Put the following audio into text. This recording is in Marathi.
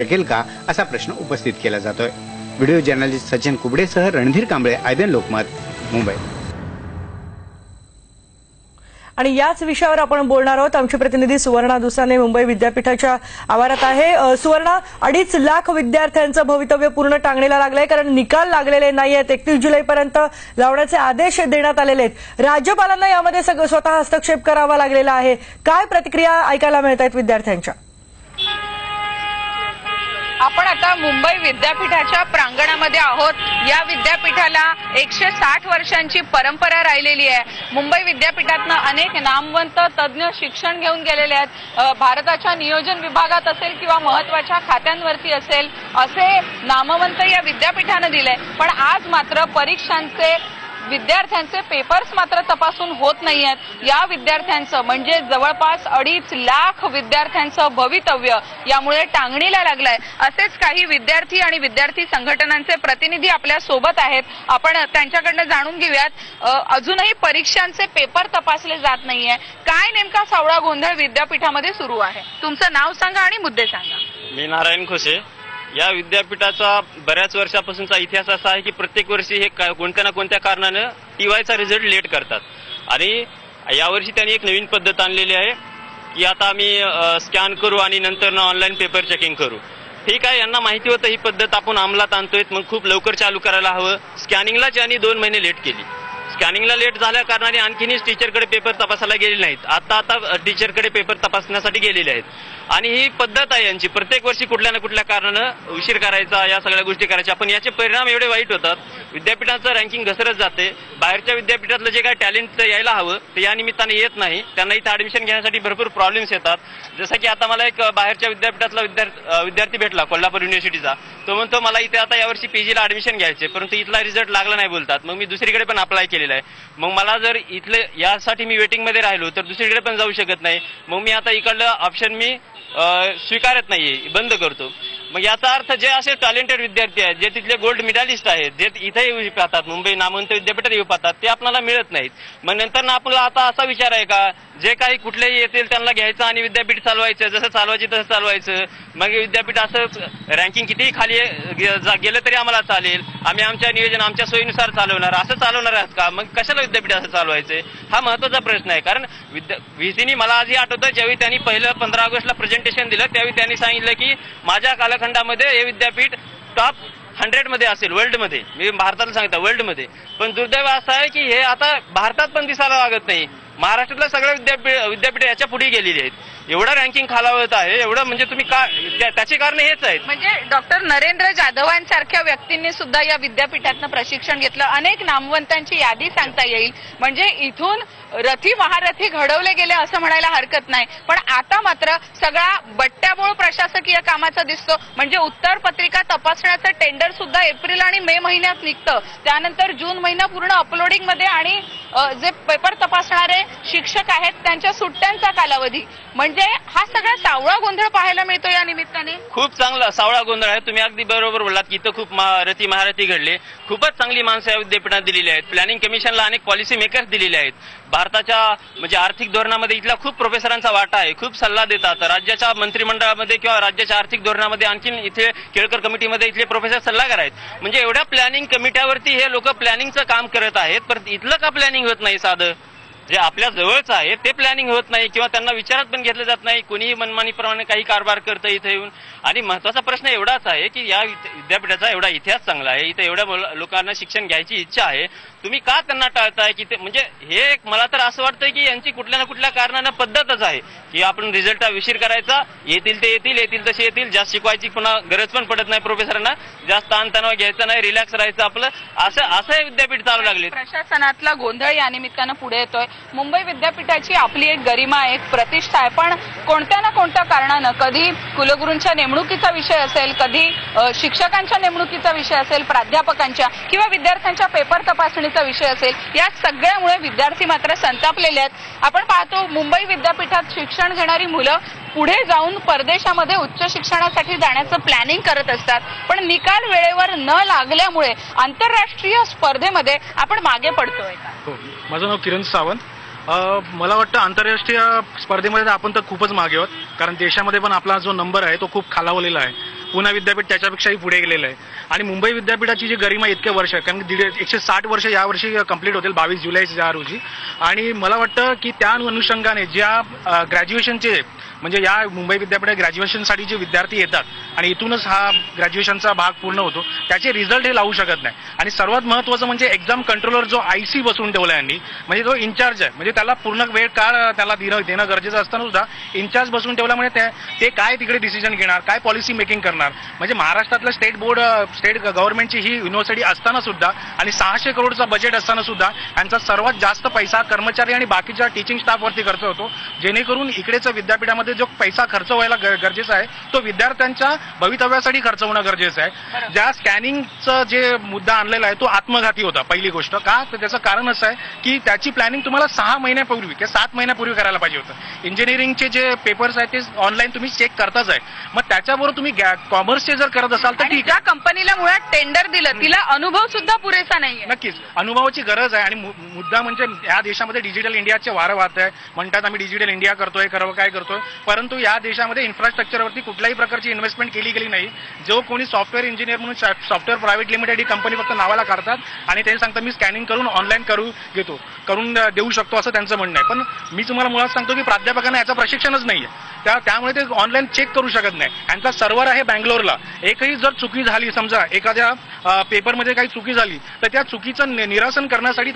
शकेल का असा प्रश्न उपस्थित केला जातोय. व्हिडिओ जर्नलिस्ट सचिन कुबडेसह रणधीर कांबळे आयबीएन लोकमत मुंबई. आणि याच विषयावर आपण बोलणार आहोत. आमची प्रतिनिधी सुवर्णा दुसाने मुंबई विद्यापीठाच्या आवारात आहे. सुवर्णा अडीच लाख विद्यार्थ्यांचं भवितव्य पूर्ण टांगणीला लागलंय कारण निकाल लागलेले नाही आहेत एकतीस जुलैपर्यंत लावण्याचे आदेश देण्यात आलेले आहेत. राज्यपालांना यामध्ये सगळं स्वतः हस्तक्षेप करावा लागलेला आहे. काय प्रतिक्रिया ऐकायला मिळत आहेत विद्यार्थ्यांच्या? आपण आता मुंबई विद्यापीठाच्या प्रांगणामध्ये आहोत. या विद्यापीठाला एकशे साठ वर्षांची परंपरा राहिलेली आहे. मुंबई विद्यापीठातनं अनेक नामवंत तज्ज्ञ शिक्षण घेऊन गेलेले आहेत. भारताच्या नियोजन विभागात असेल किंवा महत्त्वाच्या खात्यांवरती असेल असे नामवंत या विद्यापीठानं दिले. पण आज मात्र परीक्षांचे विद्यार्थ्यांचे पेपर्स मात्र तपासून होत नाही आहेत या विद्यार्थ्यांचं म्हणजे जवळपास अडीच लाख विद्यार्थ्यांचं भवितव्य यामुळे टांगणीला लागलंय. असेच काही विद्यार्थी आणि विद्यार्थी संघटनांचे प्रतिनिधी आपल्यासोबत आहेत. आपण त्यांच्याकडनं जाणून घेऊयात. अजूनही परीक्षांचे पेपर तपासले जात नाहीये. काय नेमका सावळा गोंधळ विद्यापीठामध्ये सुरू आहे? तुमचं नाव सांगा आणि मुद्दे सांगा. मी नारायण खोसे. या विद्यापीठाचा बऱ्याच वर्षापासूनचा इतिहास असा आहे की प्रत्येक वर्षी हे का- कोणत्या ना कोणत्या कारणानं टीवायचा रिझल्ट लेट करतात. आणि यावर्षी त्यांनी एक नवीन पद्धत आणलेली आहे की आता आम्ही स्कॅन करू आणि नंतर ऑनलाईन पेपर चेकिंग करू. ठीक आहे यांना माहिती होतं ही पद्धत आपण अंमलात आणतोय मग खूप लवकर चालू करायला हवं. स्कॅनिंगलाच यांनी दोन महिने लेट केली. स्कॅनिंगला लेट झाल्या कारणाने आणखीनच टीचरकडे पेपर तपासायला गेले नाहीत. आता आता टीचरकडे पेपर तपासण्यासाठी गेलेले आहेत. आणि ही पद्धत आहे यांची. प्रत्येक वर्षी कुठल्या ना कुठल्या कारणानं उशीर करायचा या सगळ्या गोष्टी करायच्या. पण याचे परिणाम एवढे वाईट होतात. विद्यापीठाचं रँकिंग घसरत जाते. बाहेरच्या विद्यापीठातलं जे काय टॅलेंट यायला हवं ते या निमित्ताने येत नाही. त्यांना इथं ऍडमिशन घेण्यासाठी भरपूर प्रॉब्लेम्स येतात. जसं की आता मला एक बाहेरच्या विद्यापीठातला विद्यार्थी विद्यार्थी भेटला कोल्हापूर युनिव्हर्सिटीचा तो म्हणतो मला इथे आता यावर्षी पीजीला ऍडमिशन घ्यायचे परंतु इथला रिझल्ट लागला नाही बोलतात. मग मी दुसरीकडे पण अप्लाय केलेला आहे. मग मला जर इथले यासाठी मी वेटिंगमध्ये राहिलो तर दुसरीकडे पण जाऊ शकत नाही. मग मी आता इकडलं ऑप्शन मी स्वीकारत नाहीये बंद करतो. मग याचा अर्थ जे असे टॅलेंटेड विद्यार्थी आहेत जे तिथले गोल्ड मेडलिस्ट आहेत जे इथे येऊ पाहतात मुंबई नामवंत विद्यापीठात येऊ पाहतात ते आपल्याला मिळत नाहीत. मग नंतर ना आपला आता असा विचार आहे का जे काही कुठलेही येतील त्यांना घ्यायचं आणि विद्यापीठ चालवायचं जसं चालवायचं तसं चालवायचं. मग विद्यापीठ असंच रँकिंग कितीही खाली गे- जा- गेलं तरी आम्हाला चालेल. आम्ही आमच्या नियोजन आमच्या सोयीनुसार चालवणार. असं चालवणार आहात का? मग कशाला विद्यापीठ असं चालवायचं? हा महत्त्वाचा प्रश्न आहे. कारण विद्या व्हीसीनी मला आजही आठवतं ज्यावेळी त्यांनी पहिलं पंधरा ऑगस्टला प्रेझेंटेशन दिलं त्यावेळी त्यांनी सांगितलं की माझ्या काल कालखंडामध्ये हे विद्यापीठ टॉप हंड्रेडमध्ये असेल वर्ल्डमध्ये. मी भारताला सांगतो वर्ल्डमध्ये पण दुर्दैव असं आहे की हे आता भारतात पण दिसायला लागत नाही. महाराष्ट्रातल्या सगळ्या विद्यापीठ विद्यापीठ याच्यापुढे गेलेली आहेत. एवढं रँकिंग खालावत आहे एवढं म्हणजे तुम्ही का त्याचे त्याची कारण हेच आहेत. म्हणजे डॉक्टर नरेंद्र जाधवांसारख्या व्यक्तींनी सुद्धा या विद्यापीठातनं प्रशिक्षण घेतलं. अनेक नामवंतांची यादी सांगता येईल. म्हणजे इथून रथी महारथी घडवले गेले असं म्हणायला हरकत नाही. पण आता मात्र सगळा बट्ट्याबोळ प्रशासकीय कामाचा दिसतो. म्हणजे उत्तर पत्रिका तपासण्याचं टेंडर सुद्धा एप्रिल आणि मे महिन्यात निघतं. त्यानंतर जून महिना पूर्ण अपलोडिंगमध्ये आणि जे पेपर तपासणारे शिक्षक आहेत त्यांच्या सुट्ट्यांचा कालावधी. म्हणजे हा सगळा सावळा गोंधळ पाहायला मिळतो या निमित्ताने? खूप चांगला सावळा गोंधळ आहे. तुम्ही अगदी बरोबर बोललात की इथं खूप रती महारथी घडले. खूपच चांगली माणसं या विद्यापीठात दिलेली आहेत. प्लॅनिंग कमिशनला अनेक पॉलिसी मेकर्स दिलेले आहेत. भारताच्या म्हणजे आर्थिक धोरणामध्ये इथल्या खूप प्रोफेसरांचा वाटा आहे. खूप सल्ला देतात. राज्याच्या मंत्रिमंडळामध्ये किंवा राज्याच्या आर्थिक धोरणामध्ये आणखीन इथे केळकर कमिटीमध्ये इथले प्रोफेसर सल्लागार आहेत. म्हणजे एवढ्या प्लॅनिंग कमिट्यावरती हे लोक प्लॅनिंगचं काम करत आहेत पण इथलं का प्लॅनिंग होत नाही साधं? जे आपल्या जवळच आहे ते प्लॅनिंग होत नाही किंवा त्यांना विचारात पण घेतलं जात नाही कोणीही मनमानीप्रमाणे काही कारभार करतं इथे येऊन. आणि महत्त्वाचा प्रश्न एवढाच आहे की या विद्यापीठाचा एवढा इतिहास चांगला आहे इथे एवढ्या लोकांना शिक्षण घ्यायची इच्छा आहे. तुम्ही का त्यांना टाळताय की ते म्हणजे हे एक मला तर असं वाटतंय की यांची कुठल्या ना कुठल्या कारणानं महत्वाचं आहे की आपण रिझल्ट विशीर करायचा येतील ते येतील येतील तसे येतील जास्त शिकवायची पुन्हा गरज पण पडत नाही प्रोफेसरांना जास्त ताणतणाव घ्यायचा नाही रिलॅक्स राहायचं आपलं. असं असं हे विद्यापीठ चालू लागले. प्रशासनातला गोंधळ या निमित्तानं पुढे येतोय. मुंबई विद्यापीठाची आपली एक गरिमा एक प्रतिष्ठा आहे. पण कोणत्या ना कोणत्या कारणानं कधी कुलगुरूंच्या नेमणुकीचा विषय असेल कधी शिक्षकांच्या नेमणुकीचा विषय असेल प्राध्यापकांच्या किंवा विद्यार्थ्यांच्या पेपर तपासणीचा विषय असेल या सगळ्यामुळे विद्यार्थी मात्र संतापलेले आहेत. आपण पाहतो मुंबई विद्यापीठ विद्यापीठात शिक्षण घेणारी मुलं पुढे जाऊन परदेशामध्ये उच्च शिक्षणासाठी जाण्याचं प्लॅनिंग करत असतात. पण निकाल वेळेवर न लागल्यामुळे आंतरराष्ट्रीय स्पर्धेमध्ये आपण मागे पडतोय. हो माझं नाव किरण सावंत. मला वाटतं आंतरराष्ट्रीय स्पर्धेमध्ये तर आपण तर खूपच मागे आहोत. कारण देशामध्ये पण आपला जो नंबर आहे तो खूप खालावलेला आहे. पुणे विद्यापीठ त्याच्यापेक्षाही पुढे गेलेलं आहे. आणि मुंबई विद्यापीठाची जी गरिमा इतके वर्ष कारण दीड एकशे साठ वर्ष यावर्षी कंप्लीट होतील बावीस जुलैच्या रोजी. आणि मला वाटतं की त्या अनुषंगाने ज्या ग्रॅज्युएशनचे म्हणजे या मुंबई विद्यापीठात ग्रॅज्युएशनसाठी जे विद्यार्थी येतात आणि इथूनच हा ग्रॅज्युएशनचा भाग पूर्ण होतो त्याचे रिझल्ट हे लावू शकत नाही. आणि सर्वात महत्त्वाचं म्हणजे एक्झाम कंट्रोलर जो आय सी बसवून ठेवला यांनी म्हणजे तो इन्चार्ज आहे. म्हणजे त्याला पूर्ण वेळ काळ त्याला देणं देणं गरजेचं असताना सुद्धा इन्चार्ज बसवून ठेवल्यामुळे ते काय तिकडे डिसिजन घेणार काय पॉलिसी मेकिंग करणार म्हणजे महाराष्ट्रातलं स्टेट बोर्ड स्टेट गव्हर्नमेंटची ही युनिव्हर्सिटी असताना सुद्धा आणि सहाशे करोडचा बजेट असताना सुद्धा यांचा सर्वात जास्त पैसा कर्मचारी आणि बाकीच्या टीचिंग स्टाफवरती खर्च होतो. जेणेकरून इकडेचं विद्यापीठामध्ये जो पैसा खर्च व्हायला गरजेचा आहे तो विद्यार्थ्यांच्या भवितव्यासाठी खर्च होणं गरजेचं आहे. ज्या स्कॅनिंगचा जे मुद्दा आणलेला आहे तो आत्मघाती होता पहिली गोष्ट. का? तर त्याचं कारण असं आहे की त्याची प्लॅनिंग तुम्हाला सहा महिन्यापूर्वी किंवा सात महिन्यापूर्वी करायला पाहिजे होतं. इंजिनिअरिंगचे जे पेपर्स आहेत ते ऑनलाईन तुम्ही चेक करताच आहे. मग त्याच्याबरोबर तुम्ही कॉमर्सचे जर करत असाल तर ठीक ज्या कंपनीला मुळात टेंडर दिलं तिला अनुभव सुद्धा पुरेसा नाहीये. नक्कीच. अनुभवाची गरज आहे आणि मुद्दा म्हणजे या देशामध्ये डिजिटल इंडियाचे वारं वाहत आहे. म्हणतात आम्ही डिजिटल इंडिया करतोय करव काय करतोय. परंतु या देशामध्ये इन्फ्रास्ट्रक्चरवरती कुठल्याही प्रकारची इन्व्हेस्टमेंट केली गेली नाही. जो कोणी सॉफ्टवेअर इंजिनियर म्हणून सॉफ्टवेअर प्रायव्हेट लिमिटेड ही कंपनी फक्त नावाला काढतात आणि ते सांगतात मी स्कॅनिंग करून ऑनलाईन करू घेतो. करून देऊ शकतो असं त्यांचं म्हणणं आहे. पण मी तुम्हाला मुळात सांगतो की प्राध्यापकांना याचं प्रशिक्षणच नाहीये. त्या त्यामुळे ते ऑनलाईन चेक करू शकत नाही. यांचा सर्व्हर आहे बँगलोरला. एकही जर चुकी झाली समजा एखाद्या पेपरमध्ये काही चुकी झाली तर त्या चुकीचं निरासन करण्यासाठी